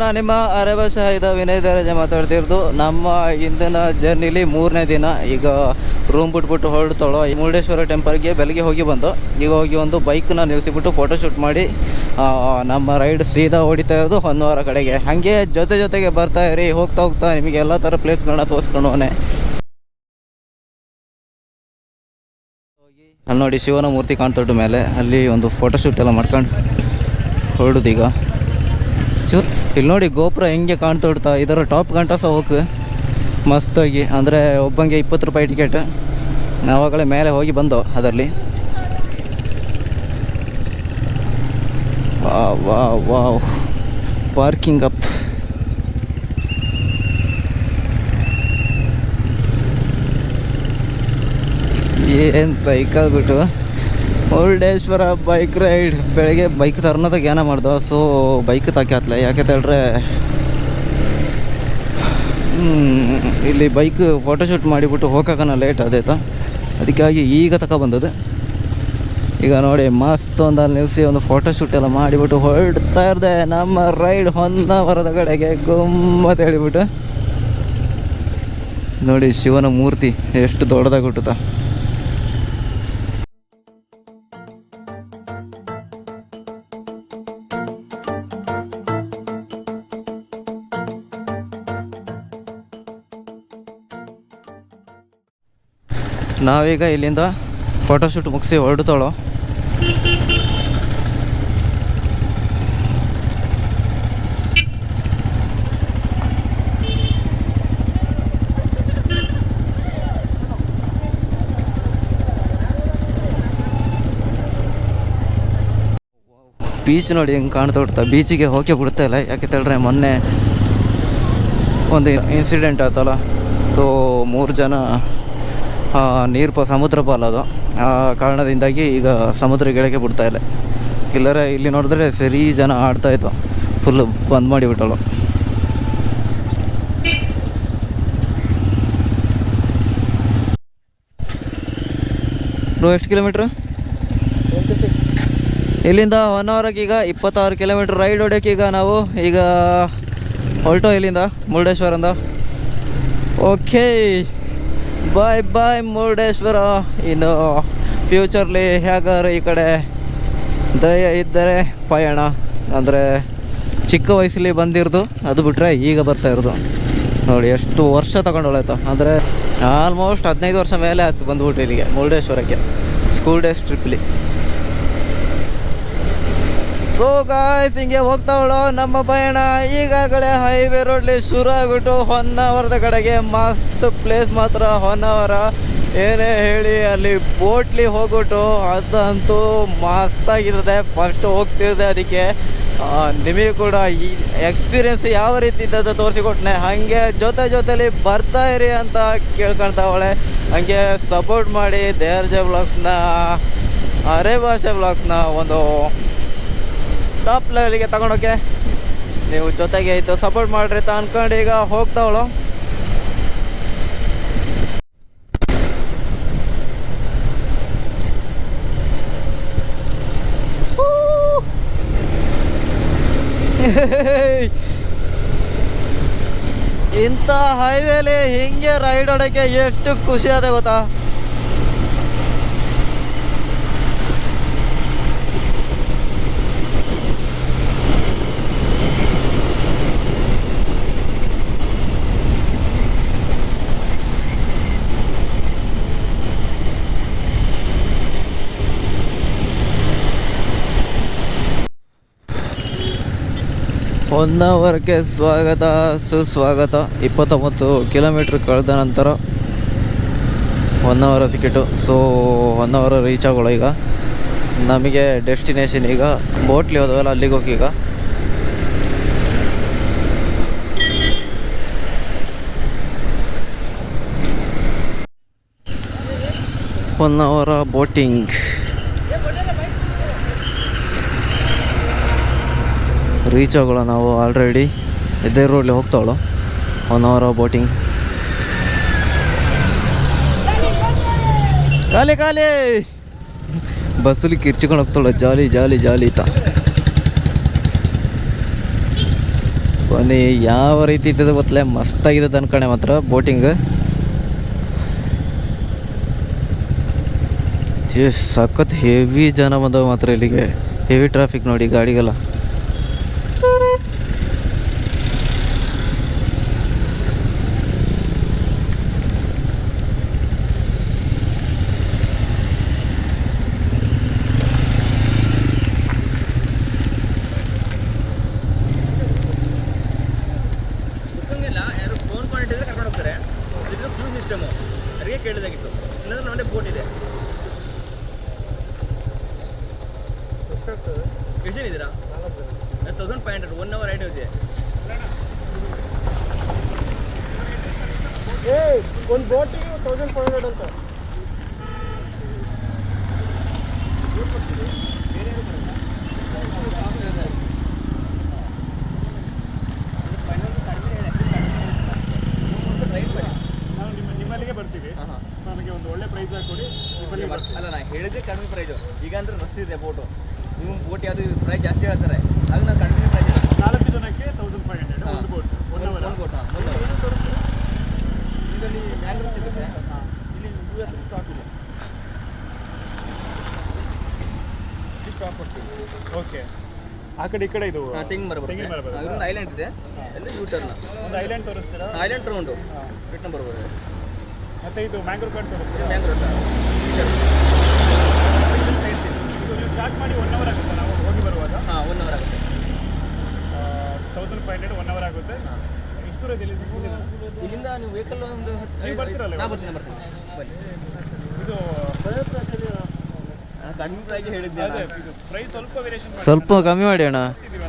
ನಾನು ನಿಮ್ಮ ಅರೆಬ ಶಾಹಿದ ವಿನಯ್ ದರಜ ಮಾತಾಡ್ತಿರೋದು. ನಮ್ಮ ಇಂದಿನ ಜರ್ನಿಲಿ ಮೂರನೇ ದಿನ. ಈಗ ರೂಮ್ ಬಿಟ್ಬಿಟ್ಟು ಹೊರಡ್ತಾಳೋ ಮುರುಡೇಶ್ವರ ಟೆಂಪಲ್ಗೆ ಬೆಳಗ್ಗೆ ಹೋಗಿ ಬಂದು, ಈಗ ಹೋಗಿ ಒಂದು ಬೈಕ್ನ ನಿಲ್ಲಿಸಿಬಿಟ್ಟು ಫೋಟೋ ಶೂಟ್ ಮಾಡಿ ನಮ್ಮ ರೈಡ್ ಸೀದಾ ಹೊಡಿತಾ ಇರೋದು ಹೊನ್ನವರ ಕಡೆಗೆ. ಹಾಗೆ ಜೊತೆ ಜೊತೆಗೆ ಬರ್ತಾ ಇರಿ, ಹೋಗ್ತಾ ಹೋಗ್ತಾ ನಿಮಗೆ ಎಲ್ಲ ಥರ ಪ್ಲೇಸ್ಗಳನ್ನ ತೋರಿಸ್ಕೊಂಡೋನೆ ಅಲ್ಲಿ ನೋಡಿ ಶಿವನ ಮೂರ್ತಿ ಕಾಣ್ತೊಟ್ಟು ಮೇಲೆ, ಅಲ್ಲಿ ಒಂದು ಫೋಟೋ ಶೂಟ್ ಎಲ್ಲ ಮಾಡ್ಕೊಂಡು ಹೊರಡುದೀಗ. ಶಿವ ಇಲ್ಲಿ ನೋಡಿ ಗೋಪುರ ಹೆಂಗೆ ಕಾಣ್ತೊಡ್ತಾ ಇದರ ಟಾಪ್ ಗಂಟ ಸಹ ಹೋಗಿ ಮಸ್ತಾಗಿ. ಅಂದರೆ ಒಬ್ಬಂಗೆ ಇಪ್ಪತ್ತು ರೂಪಾಯಿ ಟಿಕೆಟ್. ನಾವಾಗಲೇ ಮೇಲೆ ಹೋಗಿ ಬಂದೋ ಅದರಲ್ಲಿ. ವಾ ವಾ ವಾವ್. Parking up. ಏನು ಸೈಕಾಗ್ಬಿಟ್ಟು ಮುರುಡೇಶ್ವರ ಬೈಕ್ ರೈಡ್. ಬೆಳಗ್ಗೆ ಬೈಕ್ ತರ್ನದಾಗ ಏನ ಮಾಡ್ದೆ ಸೊ ಬೈಕ್ ತಾಕ್ಯಾತ್ಲೆ ಯಾಕೆ ಹೇಳ್ರೆ ಇಲ್ಲಿ ಬೈಕ್ ಫೋಟೋಶೂಟ್ ಮಾಡಿಬಿಟ್ಟು ಹೋಗಕನ ಲೇಟ್ ಆದೈತ ಅದಕ್ಕಾಗಿ ಈಗ ತಕ ಬಂದದ್ದು. ಈಗ ನೋಡಿ ಮಸ್ತ್ ಒಂದು ಅಲ್ಲಿ ನಿಲ್ಲಿಸಿ ಒಂದು ಫೋಟೋಶೂಟ್ ಎಲ್ಲ ಮಾಡಿಬಿಟ್ಟು ಹೊರಡ್ತಾ ಇರ್ದೆ. ನಮ್ಮ ರೈಡ್ ಹೊನ್ನಾವರದ ಕಡೆಗೆ ಗುಮ್ಮತ್ ಹೇಳಿಬಿಟ್ಟು. ನೋಡಿ ಶಿವನ ಮೂರ್ತಿ ಎಷ್ಟು ದೊಡ್ಡದಾಗಿ ಹುಟ್ಟುತ್ತಾ. ನಾವೀಗ ಇಲ್ಲಿಂದ ಫೋಟೋಶೂಟ್ ಮುಗಿಸಿ ಹೊರಡ್ತಾಳೋ? ಬೀಚ್ ನೋಡಿ ಹೆಂಗೆ ಕಾಣ್ತಾ ಬಿಡ್ತಾ ಬೀಚಿಗೆ ಹೋಗಿ ಬಿಡ್ತಾ ಇಲ್ಲ ಯಾಕೆ ಹೇಳಿದ್ರೆ ಮೊನ್ನೆ ಒಂದು ಇನ್ಸಿಡೆಂಟ್ ಆಯ್ತಲ್ಲ ಸೊ ಮೂರು ಜನ ನೀರು ಪ, ಸಮುದ್ರ ಅದು. ಆ ಕಾರಣದಿಂದಾಗಿ ಈಗ ಸಮುದ್ರ ಗಿಡಕ್ಕೆ ಬಿಡ್ತಾ ಇಲ್ಲ ಇಲ್ಲರೆ ಇಲ್ಲಿ ನೋಡಿದ್ರೆ ಸರಿ ಜನ ಆಡ್ತಾ ಇತ್ತು ಫುಲ್ ಬಂದ್ ಮಾಡಿಬಿಟ್ಟಳು ಎಷ್ಟು ಕಿಲೋಮೀಟ್ರ್? ಇಲ್ಲಿಂದ ಒನ್ ಅವರ್ಗೆ ಈಗ ಇಪ್ಪತ್ತಾರು ಕಿಲೋಮೀಟ್ರ್ ರೈಡ್ ಹೊಡ್ಯೋಕೆ ಈಗ ನಾವು ಈಗ ಹೊಲ್ಟೋ ಇಲ್ಲಿಂದ ಮುರುಡೇಶ್ವರಿಂದ. ಓಕೆ ಬಾಯ್ ಬಾಯ್ ಮುರುಡೇಶ್ವರ ಇನ್ನು ಫ್ಯೂಚರ್ಲಿ ಹೇಗಾರು ಈ ಕಡೆ ದಯ ಇದ್ದರೆ ಪಯಣ. ಅಂದರೆ ಚಿಕ್ಕ ವಯಸ್ಸಲ್ಲಿ ಬಂದಿರೋದು, ಅದು ಬಿಟ್ಟರೆ ಈಗ ಬರ್ತಾ ಇರೋದು. ನೋಡಿ, ಎಷ್ಟು ವರ್ಷ ತಗೊಂಡೋಳಾಯ್ತು ಅಂದರೆ ಆಲ್ಮೋಸ್ಟ್ ಹದಿನೈದು ವರ್ಷ ಮೇಲೆ ಆಯ್ತು ಬಂದ್ಬಿಟ್ಟು ಇಲ್ಲಿಗೆ ಮುರುಡೇಶ್ವರಕ್ಕೆ ಸ್ಕೂಲ್ ಡೇಸ್ ಟ್ರಿಪ್ಲಿ ಸೊ ಗಾಯ್ಸ್ ಹಿಂಗೆ ಹೋಗ್ತಾವಳು ನಮ್ಮ ಪಯಣ. ಈಗಾಗಲೇ ಹೈವೇ ರೋಡ್ಲಿ ಶುರು ಆಗ್ಬಿಟ್ಟು ಹೊನ್ನಾವರದ ಕಡೆಗೆ ಮಸ್ತ್ ಪ್ಲೇಸ್ ಮಾತ್ರ ಹೊನ್ನಾವರ ಏನೇ ಹೇಳಿ ಅಲ್ಲಿ ಬೋಟ್ಲಿ ಹೋಗ್ಬಿಟ್ಟು ಅದಂತೂ ಮಸ್ತಾಗಿರ್ತದೆ ಫಸ್ಟ್ ಹೋಗ್ತಿದೆ ಅದಕ್ಕೆ. ನಿಮಗೆ ಕೂಡ ಈ ಎಕ್ಸ್ಪೀರಿಯನ್ಸ್ ಯಾವ ರೀತಿ ಇದ್ದದ್ದು ತೋರಿಸಿಕೊಟ್ನೆ. ಹಾಗೆ ಜೊತೆ ಜೊತೆಲಿ ಬರ್ತಾ ಇರಿ ಅಂತ ಕೇಳ್ಕೊಳ್ತಾವಳೆ ಹಾಗೆ ಸಪೋರ್ಟ್ ಮಾಡಿ ದೇರ್ಜೆ ಬ್ಲಾಗ್ಸ್ನ ಅರೆ ಭಾಷೆ ಬ್ಲಾಗ್ಸ್ನ ಒಂದು ಟಾಪ್ ಲೆವೆಲಿಗೆ ತಗೊಂಡೋಕೆ ನೀವು ಜೊತೆಗೆ ಆಯಿತು ಸಪೋರ್ಟ್ ಮಾಡ್ರಿ ಅಂತ ಅನ್ಕೊಂಡು ಈಗ ಹೋಗ್ತಾವಳು ಇಂಥ ಹೈವೇಲಿ ಹಿಂಗೆ ರೈಡ್ ಹೊಡೋಕ್ಕೆ ಎಷ್ಟು ಖುಷಿ ಅದ ಗೊತ್ತಾ? ಅವರ್ಗೆ ಸ್ವಾಗತ, ಸುಸ್ವಾಗತ. ಇಪ್ಪತ್ತೊಂಬತ್ತು ಕಿಲೋಮೀಟ್ರ್ ಕಳೆದ ನಂತರ ಹೊನ್ನಾವರ ಸಿಕ್ಕಿಟ್ಟು ಸೊ ಹೊನ್ನಾವರ ರೀಚ್ ಆಗೋಳು ಈಗ. ನಮಗೆ ಡೆಸ್ಟಿನೇಷನ್ ಈಗ ಬೋಟ್ಲಿ ಹೋದವಲ್ಲ, ಅಲ್ಲಿಗೆ ಹೋಗಿ ಈಗ. ಒನ್ ಬೋಟಿಂಗ್ ರೀಚ್ ಆಗೋಳ ನಾವು ಆಲ್ರೆಡಿ ಇದೇ ರೋಡ್ಲಿ ಹೋಗ್ತಾವಳು. ಒನ್ ಅವರ್ ಬೋಟಿಂಗ್ ಖಾಲಿ ಖಾಲಿ! ಬಸ್ಸಲ್ಲಿ ಕಿರ್ಚಿಕೊಂಡು ಹೋಗ್ತಾಳೆ ಜಾಲಿ ಜಾಲಿ ಜಾಲಿ ತ ಬನ್ನಿ, ಯಾವ ರೀತಿ ಇದ್ದದ ಗೊತ್ತಲೇ ಮಸ್ತಾಗಿದೆ ಅನ್ಕಣೆ ಮಾತ್ರ ಬೋಟಿಂಗ್ ಸಖತ್ ಹೆವಿ ಜನ ಬಂದವ ಮಾತ್ರ ಇಲ್ಲಿಗೆ. ಹೆವಿ ಟ್ರಾಫಿಕ್ ನೋಡಿ ಗಾಡಿಗೆಲ್ಲ. ಅವರಿಗೆ ಕೇಳಿದಾಗಿತ್ತು. ಇಲ್ಲಾಂದ್ರೆ ನಮ್ಮನೆ ಬೋಟ್ ಇದೆ. ಎಷ್ಟು ಇದ್ದೀರಾ? Thousand five hundred one hour ride ಇದೆ ಒಂದು ಬೋಟಿಗೆ ತೌಸಂಡ್ ಫೈವ್ ಹಂಡ್ರೆಡ್ ಅಂತ ನಾವು ನಿಮ್ಮ ನಿಮ್ಮಲ್ಲಿಗೆ ಬರ್ತೀವಿ ಹಾಂ ಹಾಂ ನಮಗೆ ಒಂದು ಒಳ್ಳೆ ಪ್ರೈಸ್ ಕೊಡಿ ನಿಮ್ಮಲ್ಲಿ ಬರ್ತೀವಿ ಅಲ್ಲ ನಾನು ಹೇಳಿದ್ರೆ ಕಡಿಮೆ ಪ್ರೈಸು ಅಂದ್ರೆ ಇದೆ ಬೋಟು. ನೀವು ಬೋಟ್ ಯಾವುದು ಪ್ರೈಸ್ ಜಾಸ್ತಿ ಹೇಳ್ತಾರೆ. ಆಗ ನಾನು ಕಡಿಮೆ ಪ್ರೈಸ್ ನಾಲ್ಕು ಜನಕ್ಕೆ ತೌಸಂಡ್ ಫೈವ್ ಹಂಡ್ರೆಡ್ ಒಂದು ಬೋಟ್. ಅವರ್. ಒಂದು ಬೋಟ್ ಇದರಲ್ಲಿ ಮ್ಯಾಂಗ್ರೋ ಸಿಗುತ್ತೆ. ಇಲ್ಲಿ ಯು ಎಸ್ ಸ್ಟಾಕ್ ಇದೆ. ಇಲ್ಲಿ ಸ್ಟಾಕ್ ಕೊಡ್ತೀವಿ. ಓಕೆ. ಆ ಕಡೆ ಈ ಕಡೆ ಇದು ತೆಂಗಿನ ಮರ ತೆಂಗಿನ ಮರ ಬರುತ್ತೆ. ಐಲ್ಯಾಂಡ್ ಇದೆ. ಎಲ್ಲ ಯೂ ಟರ್ನ್ ಒಂದು ಐಲ್ಯಾಂಡ್ ತೋರಿಸ್ತೀರಾ? ಐಲ್ಯಾಂಡ್ ರೌಂಡು ರಿಟರ್ನ್ ಬರ್ಬೋದು ಮತ್ತೆ ಇದು ಮ್ಯಾಂಗ್ರೋ ಕಾರ್ಡ್ ತೋರಿಸ್ತೀರಾ? ಮ್ಯಾಂಗ್ರೋ ಇದು ಸ್ಟಾರ್ಟ್ ಮಾಡಿ ಒನ್ ಅವರ್ ಆಗುತ್ತೆ ನಾವು ಹೋಗಿ ಬರುವಾಗ. ಹಾಂ ಒನ್ ಅವರ್ ಆಗುತ್ತೆ. Thousand five hundred one hour ಆಗುತ್ತೆ. ಎಷ್ಟು ದೂರ ಎಲ್ಲಿ ಇಲ್ಲಿಂದ ನೀವು ವೆಹಿಕಲ್ ಒಂದು ನೀವು ಬರ್ತೀರಲ್ಲ ನಾ ಬರ್ತೀನಿ ಬರ್ತೀನಿ. ಬನ್ನಿ. ಇದು ನಾನು ಕಡಿಮೆ ಪ್ರೈಸ್ ಹೇಳಿದ್ದೆ ಅದೇ ಇದು ಪ್ರೈಸ್ ಸ್ವಲ್ಪ ವೇರಿಯೇಷನ್ ಮಾಡಿ. ಸ್ವಲ್ಪ ಕಮ್ಮಿ ಮಾಡಿ ಅಣ್ಣ.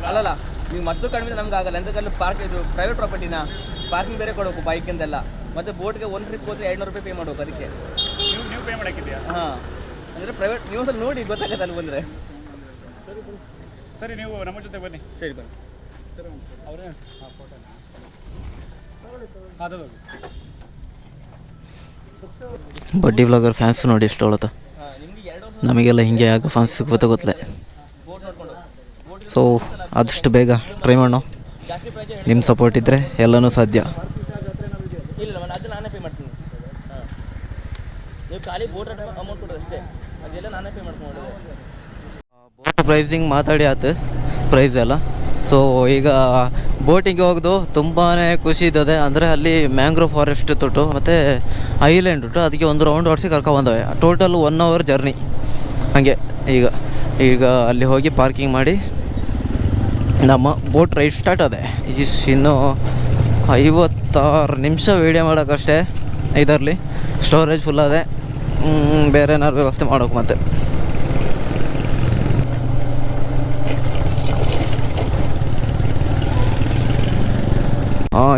ಅಲ್ಲಲ್ಲ ನೀವು ಮತ್ತು ಕಡಿಮೆ ನಮ್ಗೆ ಆಗಲ್ಲ. ಎಂತಕ್ಕಲ್ಲಿ ಪಾರ್ಕ್ ಇದು ಪ್ರೈವೇಟ್ ಪ್ರಾಪರ್ಟಿನ ಪಾರ್ಕಿಂಗ್ ಬೇರೆ ಕೊಡಬೇಕು ಬೈಕಿಂದೆಲ್ಲ ಮತ್ತೆ ಬೋಟ್ಗೆ ಒಂದು ಟ್ರಿಪ್ ಹೋದ್ರೆ ಐನೂರು ರೂಪಾಯಿ ಪೇ ಮಾಡಬೇಕು ಅದಕ್ಕೆ. ನೀವು ನೀವು ಪೇ ಮಾಡಕ್ಕಿದೆಯಾ ಹಾಂ. ಅಂದರೆ ಪ್ರೈವೇಟ್ ನೀವು ಸ್ವಲ್ಪ ನೋಡಿ ಗೊತ್ತಾಗತ್ತೆ ಅಲ್ಲಿ ಬಂದರೆ. ಸರಿ ನೀವು ನಮ್ಮ ಜೊತೆ ಬನ್ನಿ. ಸರಿ ಬನ್ನಿ. ಅವರೇ ಹಾಂ ಫೋಟೋ ಅದು ಬಡ್ಡಿ ವ್ಲಾಗರ್ ಫ್ಯಾನ್ಸ್ ನೋಡಿ ಎಷ್ಟು ಹೊಳತ ನಿಮಗೆ ಎರಡು ನಮಗೆಲ್ಲ ಹಿಂಗೆ ಯಾಕೆ ಫ್ಯಾನ್ಸ್ ಸಿಗ್ಬೋತ ಗೊತ್ತಲೆ ಸೊ ಆದಷ್ಟು ಬೇಗ ಟ್ರೈ ಮಾಡೋ. ನಿಮ್ಮ ಸಪೋರ್ಟ್ ಇದ್ದರೆ ಎಲ್ಲನೂ ಸಾಧ್ಯ ಇಲ್ಲ ನಾನು ಅದು ನಾನೇ ಪೇ ಮಾಡ್ತೀನಿ ಹಾಂ ಖಾಲಿ ಬೋಟ್ ಅಮೌಂಟ್ ಕೊಡೋದು ಅದೆಲ್ಲ ನಾನೇ ಪೇ ಮಾಡ್ಕೊಂಡು ಬೋಟ್ ಪ್ರೈಸಿಂಗ್ ಮಾತಾಡಿ ಆತು. ಪ್ರೈಸ್ ಎಲ್ಲ. ಸೊ ಈಗ ಬೋಟಿಂಗ್ ಹೋಗೋದು ತುಂಬಾ ಖುಷಿ ಇದ್ದದೆ ಅಂದರೆ ಅಲ್ಲಿ ಮ್ಯಾಂಗ್ರೋವ್ ಫಾರೆಸ್ಟ್ ತೊಟ್ಟು ಮತ್ತು ಐಲ್ಯಾಂಡ್ ಉಂಟು. ಅದಕ್ಕೆ ಒಂದು ರೌಂಡ್ ಹೊಡ್ಸಿ ಕರ್ಕೊಂಬಂದವೆ ಟೋಟಲ್ ಒನ್ ಅವರ್ ಜರ್ನಿ ಹಾಗೆ. ಈಗ ಈಗ ಅಲ್ಲಿ ಹೋಗಿ ಪಾರ್ಕಿಂಗ್ ಮಾಡಿ ನಮ್ಮ ಬೋಟ್ ರೈಡ್ ಸ್ಟಾರ್ಟ್ ಅದೆ ಇಸ್ ಇನ್ನು ಐವತ್ತಾರು ನಿಮಿಷ ವೀಡಿಯೋ ಮಾಡೋಕ್ಕಷ್ಟೇ. ಇದರಲ್ಲಿ ಸ್ಟೋರೇಜ್ ಫುಲ್ ಅದೆ ಬೇರೆ ಏನಾದ್ರು ವ್ಯವಸ್ಥೆ ಮಾಡೋಕೆ ಮತ್ತೆ.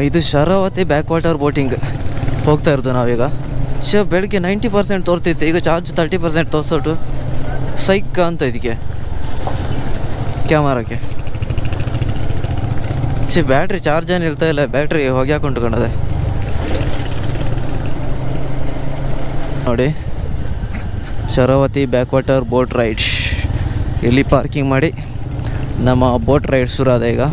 ಇದು ಶರಾವತಿ ಬ್ಯಾಕ್ ವಾಟರ್ ಬೋಟಿಂಗ್ ಹೋಗ್ತಾ ಇರೋದು ನಾವೀಗ. ಶೇ ಬೆಳಗ್ಗೆ ನೈಂಟಿ ಪರ್ಸೆಂಟ್ ತೋರ್ತಿತ್ತು, ಈಗ ಚಾರ್ಜ್ ತರ್ಟಿ ಪರ್ಸೆಂಟ್ ತೋರಿಸೋಟು ಸೈಕ್ ಅಂತ ಇದಕ್ಕೆ ಕ್ಯಾಮರಾಕ್ಕೆ. ಸಿ ಬ್ಯಾಟ್ರಿ ಚಾರ್ಜ್ ಏನು ಇರ್ತಾ ಇಲ್ಲ, ಬ್ಯಾಟ್ರಿ ಹೊಗೆ ಹಾಕೊಂಡು ಕಣದೆ ನೋಡಿ. Sharavathi back water boat rides ಇಲ್ಲಿ ಪಾರ್ಕಿಂಗ್ ಮಾಡಿ ನಮ್ಮ ಬೋಟ್ ರೈಡ್ಸ್ ಶುರು ಅದ ಈಗ.